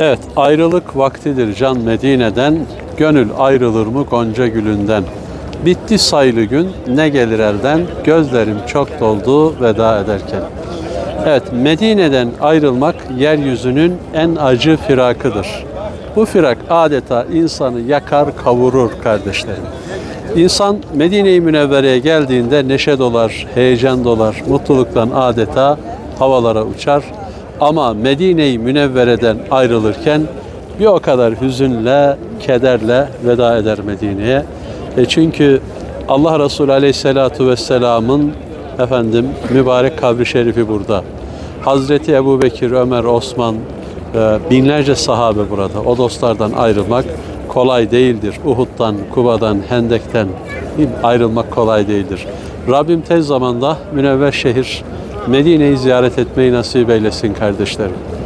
Evet, ayrılık vaktidir can Medine'den, gönül ayrılır mı Gonca gülünden. Bitti sayılı gün, ne gelir elden, gözlerim çok doldu veda ederken. Evet, Medine'den ayrılmak yeryüzünün en acı firakıdır. Bu firak adeta insanı yakar, kavurur kardeşlerim. İnsan Medine-i Münevvere'ye geldiğinde neşe dolar, heyecan dolar, mutluluktan adeta havalara uçar. Ama Medine-i Münevvere'den ayrılırken bir o kadar hüzünle, kederle veda eder Medine'ye. E çünkü Allah Resulü Aleyhisselatü Vesselam'ın efendim mübarek kabri şerifi burada. Hazreti Ebu Bekir, Ömer, Osman, e, binlerce sahabe burada. O dostlardan ayrılmak kolay değildir. Uhud'dan, Kuba'dan, Hendek'ten ayrılmak kolay değildir. Rabbim tez zamanda münevver şehir Medine'yi ziyaret etmeyi nasip eylesin kardeşlerim.